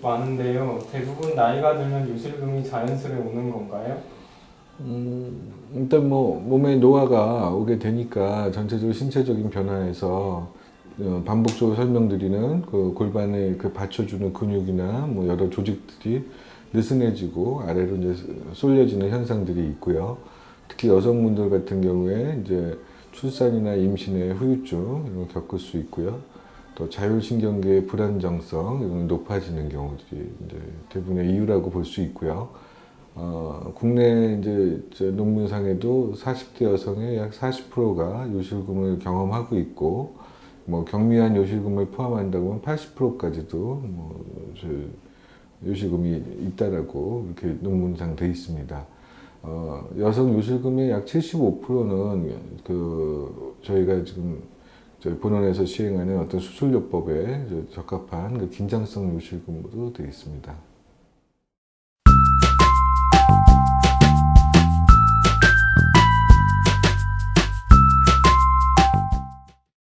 많은데요. 대부분 나이가 들면 요실금이 자연스레 오는 건가요? 음, 일단 뭐 몸에 노화가 오게 되니까 전체적으로 신체적인 변화에서 어, 반복적으로 설명드리는 그 골반에 그 받쳐주는 근육이나 뭐 여러 조직들이 느슨해지고 아래로 이제 쏠려지는 현상들이 있고요. 특히 여성분들 같은 경우에 이제 출산이나 임신의 후유증 이런 걸 겪을 수 있고요. 또 자율신경계의 불안정성 이런 게 높아지는 경우들이 이제 대부분의 이유라고 볼 수 있고요. 어, 국내 이제 저 논문상에도 40대 여성의 약 40%가 요실금을 경험하고 있고, 뭐 경미한 요실금을 포함한다고 하면 80%까지도 뭐 저, 요실금이 있다라고 이렇게 논문상 돼 있습니다. 어, 여성 요실금의 약 75%는 그 저희가 지금 저희 본원에서 시행하는 어떤 수술요법에 저 적합한 그 긴장성 요실금으로 되어 있습니다.